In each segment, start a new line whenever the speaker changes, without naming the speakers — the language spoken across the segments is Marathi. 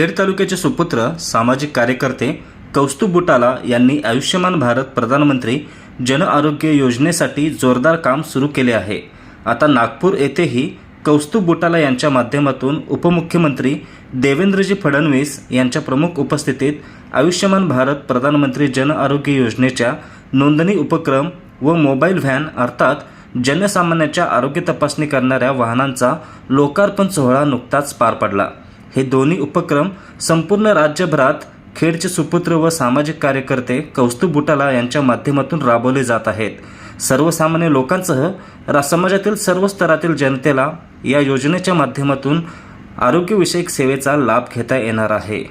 खेड तालुक्याचे सुपुत्र सामाजिक कार्यकर्ते कौस्तुभ बुटाला यांनी आयुष्यमान भारत प्रधानमंत्री जन आरोग्य योजनेसाठी जोरदार काम सुरू केले आहे. आता नागपूर येथेही कौस्तुभ बुटाला यांच्या माध्यमातून उपमुख्यमंत्री देवेंद्रजी फडणवीस यांच्या प्रमुख उपस्थितीत आयुष्यमान भारत प्रधानमंत्री जन आरोग्य योजनेच्या नोंदणी उपक्रम व मोबाईल व्हॅन अर्थात जनसामान्याच्या आरोग्य तपासणी करणाऱ्या वाहनांचा लोकार्पण सोहळा नुकताच पार पडला. हे दोन्ही उपक्रम संपूर्ण राज्यभरात खेडचे सुपुत्र व सामाजिक कार्यकर्ते कौस्तुभ बुटाला यांच्या माध्यमातून राबवले जात आहेत. सर्वसामान्य लोकांसह रा समाजातील सर्व स्तरातील जनतेला या योजनेच्या माध्यमातून आरोग्यविषयक सेवेचा लाभ घेता येणार आहे.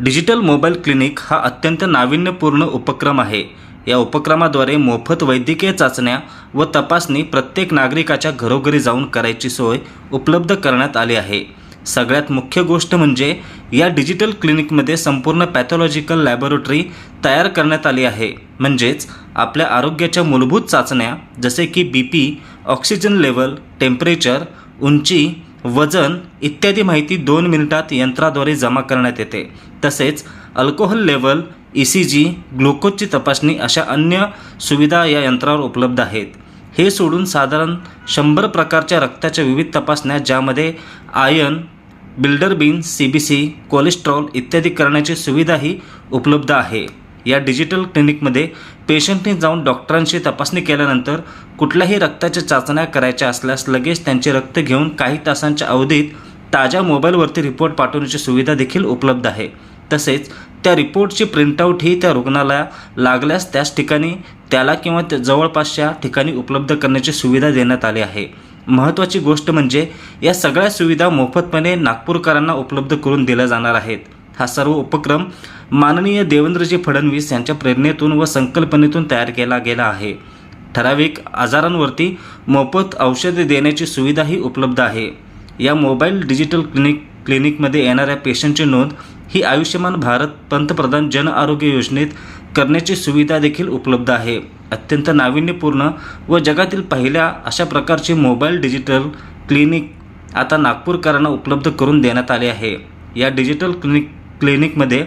डिजिटल मोबाईल क्लिनिक हा अत्यंत नाविन्यपूर्ण उपक्रम आहे. या उपक्रमाद्वारे मोफत वैद्यकीय चाचण्या व तपासणी प्रत्येक नागरिकाच्या घरोघरी जाऊन करायची सोय उपलब्ध करण्यात आली आहे. सगळ्यात मुख्य गोष्ट म्हणजे या डिजिटल क्लिनिकमध्ये संपूर्ण पॅथॉलॉजिकल लॅबोरेटरी तयार करण्यात आली आहे. म्हणजेच आपल्या आरोग्याच्या मूलभूत चाचण्या जसे की B P oxygen level temperature उंची वजन इत्यादी माहिती दोन मिनिटात यंत्राद्वारे जमा करण्यात येते. तसेच alcohol level E C G ग्लुकोजची तपासणी अशा अन्य सुविधा या यंत्रावर उपलब्ध आहेत. हे सोडून साधारण शंभर प्रकारच्या रक्ताच्या विविध तपासण्या ज्यामध्ये आयन बिल्डर बिल्डरबिन सी बी सी कोलेस्ट्रॉल इत्यादी करण्याची सुविधाही उपलब्ध आहे. या डिजिटल क्लिनिकमध्ये पेशंटने जाऊन डॉक्टरांशी तपासणी केल्यानंतर कुठल्याही रक्ताच्या चाचण्या करायच्या असल्यास लगेच त्यांचे रक्त घेऊन काही तासांच्या अवधीत ताज्या मोबाईलवरती रिपोर्ट पाठवण्याची सुविधा देखील उपलब्ध आहे. तसेच त्या रिपोर्टची प्रिंटआउटही त्या रुग्णाला लागल्यास त्याच ठिकाणी त्याला किंवा त्या जवळपासच्या ठिकाणी उपलब्ध करण्याची सुविधा देण्यात आली आहे. महत्त्वाची गोष्ट म्हणजे या सगळ्या सुविधा मोफतपणे नागपूरकरांना उपलब्ध करून दिल्या जाणार आहेत. हा सर्व उपक्रम माननीय देवेंद्रजी फडणवीस यांच्या प्रेरणेतून व संकल्पनेतून तयार केला गेला आहे. ठराविक आजारांवरती मोफत औषधे देण्याची सुविधाही उपलब्ध आहे. या मोबाईल डिजिटल क्लिनिक क्लिनिकमध्ये येणाऱ्या पेशंटची नोंद ही आयुष्यमान भारत पंतप्रधान जन आरोग्य योजनेत करण्याची सुविधा देखील उपलब्ध आहे. अत्यंत नाविन्यपूर्ण व जगातील पहिल्या अशा प्रकारची मोबाईल डिजिटल क्लिनिक आता नागपूरकरांना उपलब्ध करून देण्यात आले आहे. या डिजिटल क्लिनिक क्लिनिकमध्ये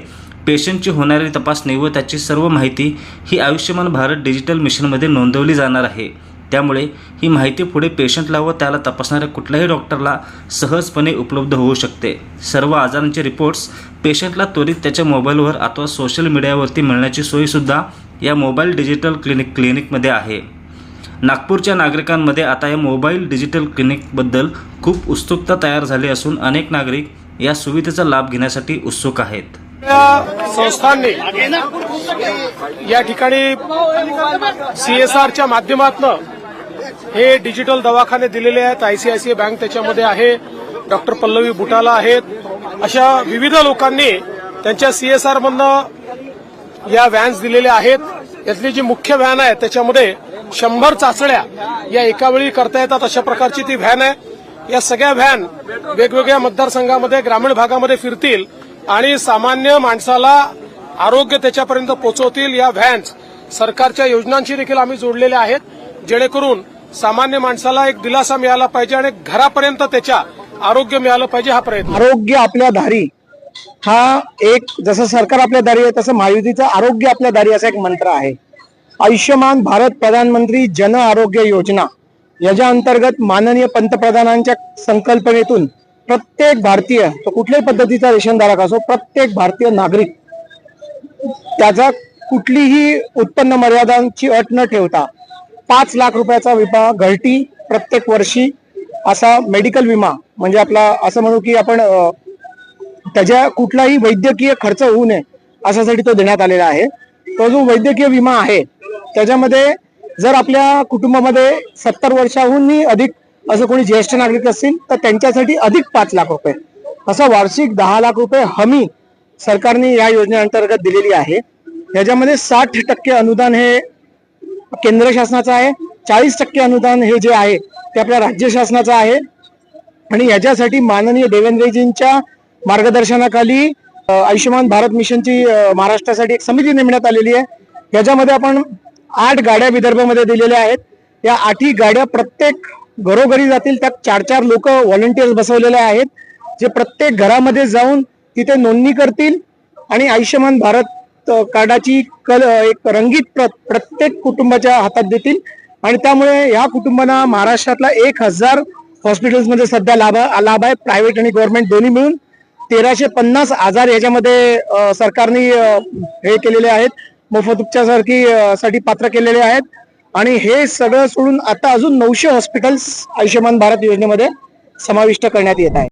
पेशंटची होणारी तपासणी व त्याची सर्व माहिती ही आयुष्यमान भारत डिजिटल मिशनमध्ये नोंदवली जाणार आहे. त्यामुळे ही माहिती पुढे पेशंटला व त्याला तपासणाऱ्या कुठल्याही डॉक्टरला सहजपणे उपलब्ध होऊ शकते. सर्व आजारांचे रिपोर्ट्स पेशंटला त्वरित त्याच्या मोबाईलवर अथवा सोशल मीडियावरती मिळण्याची सोयीसुद्धा या मोबाईल डिजिटल क्लिनिक क्लिनिकमध्ये आहे. नागपूरच्या नागरिकांमध्ये आता या मोबाईल डिजिटल क्लिनिकबद्दल खूप उत्सुकता तयार झाली असून अनेक नागरिक या सुविधेचा लाभ घेण्यासाठी उत्सुक आहेत.
संस्थांनी या ठिकाणी सीएसआरच्या माध्यमातून हे डिजिटल दवाखाने दिलेले आहेत. आयसीआयसीआय बँक त्याच्यामध्ये आहे. डॉक्टर पल्लवी बुटाला आहेत. अशा विविध लोकांनी त्यांच्या सीएसआर मधनं या व्हॅन्स दिलेल्या आहेत. यातली जी मुख्य व्हॅन आहे त्याच्यामध्ये शंभर चाचण्या या एका वेळी करता येतात अशा प्रकारची ती व्हॅन आहे. या सगळ्या व्हॅन वेगवेगळ्या मतदारसंघामध्ये ग्रामीण भागामध्ये फिरतील आणि सामान्य माणसाला आरोग्य त्याच्यापर्यंत पोहोचवतील या व्हॅन्स सरकारच्या योजनांशी देखील आम्ही जोडलेल्या आहेत. जेणेकरून सामान्य माणसाला एक दिलासा मिळाला पाहिजे आणि घरापर्यंत त्याच्या आरोग्य मिळालं पाहिजे हा प्रयत्न.
आरोग्य आपल्या धारी. हा एक जसं सरकार आपल्या दारी आहे तसं महायुतीचं आरोग्य आपल्या दारी असा एक मंत्र आहे. आयुष्यमान भारत प्रधानमंत्री जन आरोग्य योजना. याच्या अंतर्गत माननीय पंतप्रधानांच्या संकल्पनेतून प्रत्येक भारतीय तो कुठल्याही पद्धतीचा रेशनधारक असो प्रत्येक भारतीय नागरिक त्याचा कुठलीही उत्पन्न मर्यादांची अट न ठेवता पाच लाख रुपयाचा विमा घरटी प्रत्येक वर्षी असा मेडिकल विमा म्हणजे आपला असं म्हणू की आपण त्याच्या कुठलाही वैद्यकीय खर्च होऊ नये अशासाठी तो देण्यात आलेला आहे. तो जो वैद्यकीय विमा आहे त्याच्यामध्ये जर आपल्या कुटुंबामध्ये सत्तर वर्षाहून अधिक असं कोणी ज्येष्ठ नागरिक असतील तर त्यांच्यासाठी अधिक पाच लाख रुपये. असं वार्षिक दहा लाख रुपये हमी सरकारने या योजनेअंतर्गत दिलेली आहे. याच्यामध्ये साठ टक्के अनुदान हे केंद्र शासनाचं आहे चाळीस टक्के अनुदान हे जे आहे ते आपल्या राज्य शासनाचं आहे. आणि याच्यासाठी माननीय देवेंद्रजींच्या मार्गदर्शनाखाली आयुष्यमान भारत मिशनची महाराष्ट्रासाठी एक समिती नेमण्यात आलेली आहे. याच्यामध्ये आपण आठ गाड्या विदर्भामध्ये दिलेल्या आहेत. या आठही गाड्या प्रत्येक घरोघरी जातील त्यात चार चार लोक व्हॉलंटियर्स बसवलेले आहेत जे प्रत्येक घरामध्ये जाऊन तिथे नोंदणी करतील आणि आयुष्यमान भारत कार्डाची कल एक रंगीत प्रत प्रत्येक कुटुंबाच्या हातात देतील. आणि त्यामुळे या कुटुंबांना महाराष्ट्रातला एक हजार हॉस्पिटल्समध्ये सध्या लाभ लाभ आहे. प्रायव्हेट आणि गव्हर्नमेंट दोन्ही मिळून तेराशे पन्नास आजार याच्यामध्ये सरकारने हे केलेले आहेत. मोफत उपचारासाठी साठी पात्र केलेले आहेत. आणि हे सगळं सोडून आता अजून नऊशे हॉस्पिटल्स आयुष्यमान भारत योजनेमध्ये समाविष्ट करण्यात येत आहे